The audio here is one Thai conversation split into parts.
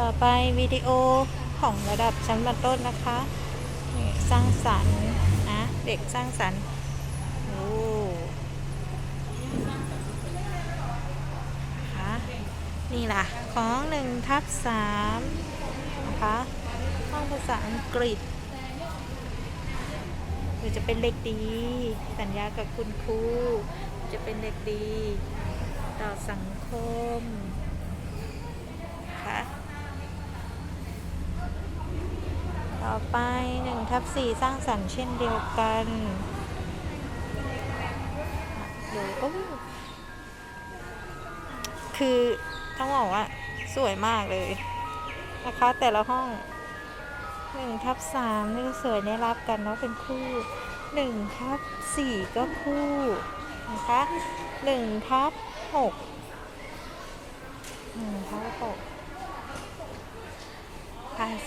ต่อไปวิดีโอของระดับชั้นประต้นนะคะสร้างสรรค์นะเด็กสร้างสรรค์โอ้นะคะนี่ล่ะของหนึ่งทับสามนะคะห้องภาษาอังกฤษหรือจะเป็นเด็กดี สัญญากับคุณครูจะเป็นเด็กดี ต่อสังคมนะคะ ต่อ ไป1ทับ4สร้างสรรค์เช่นเดียวกันดูโอ้คือต้องบอกว่าสวยมากเลยนะคะแต่ละห้อง1ทับ3นี่ก็สวยเนี่ยรับกันเนาะเป็นคู่1ทับ4ก็คู่นะคะ1ทับ6 1ทับ6การ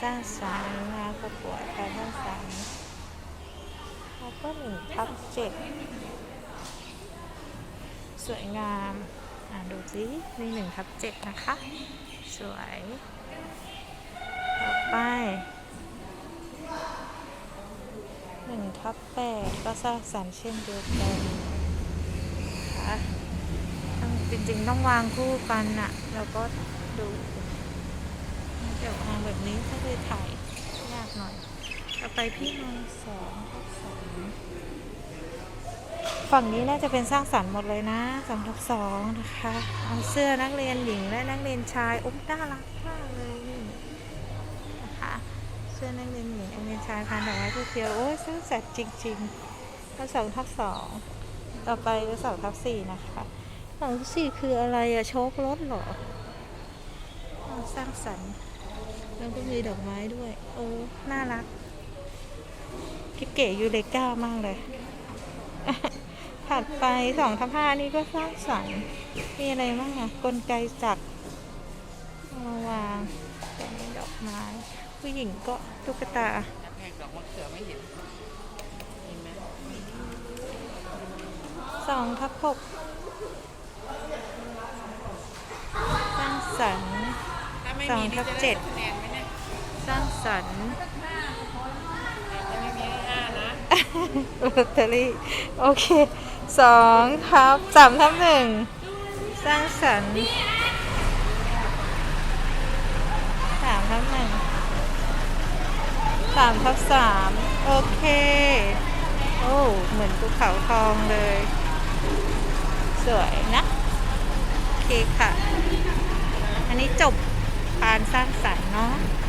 สร้างสรรค์งานประกวดการสร้างสรรค์แล้วก็หนึ่งทับเจ็ดสวยงามอ่าดูสิมีหนึ่งทับเจ็ดนะคะ สวย ต่อไปหนึ่งทับแปดก็สร้างสรรค์เช่นเดียวกันนะคะจริงๆต้องวางคู่กันอะแล้วก็ดู เดี๋ยวทางแบบนี้ถ้าเลยถ่ายยากหน่อยต่อไปพี่มองสองทับสองฝั่งนี้น่าจะเป็นสร้างสรรค์หมดเลยนะสองทับสองนะคะเอาเสื้อนักเรียนหญิงและนักเรียนชายอุ๊ยน่ารักมากเลยนี่นะคะเสื้อนักเรียนหญิงนักเรียนชายพันดอกไม้เขียวโอ้ยสร้างสรรค์จริงๆแล้วสองทับสองต่อไปก็สองทับสี่นะคะสองทับสี่คืออะไรอะโชครถเหรอสร้างสรรค์ แล้วก็มีดอกไม้ด้วยโอ้น่ารักคิดเก๋ยูเลก้ามากเลย ถัดไปสองทับห้านี่ก็สร้างสรรค์ มีอะไรบ้างอะกลไกจักรเอามาวางแต่มีดอกไม้ ผู้หญิงก็ตุ๊กตาแพงดอกมะเขือไม่เห็นเห็นไหมสองทับหกสร้างสรรค์ถ้าไม่สองมีทันี่บจะเจ็ได้ ร้างสรรค์ถ้าไม่มีให้ห้านะลอตเตอรี่โอเคสองทับสามทับหนึ่งสร้างสรรค์สามทับหนึ่งสามทับสามโอเค โอ้เหมือนภูเขาทองเลย สวยนะโอเคค่ะ อันนี้จบการสร้างสรรค์เนาะค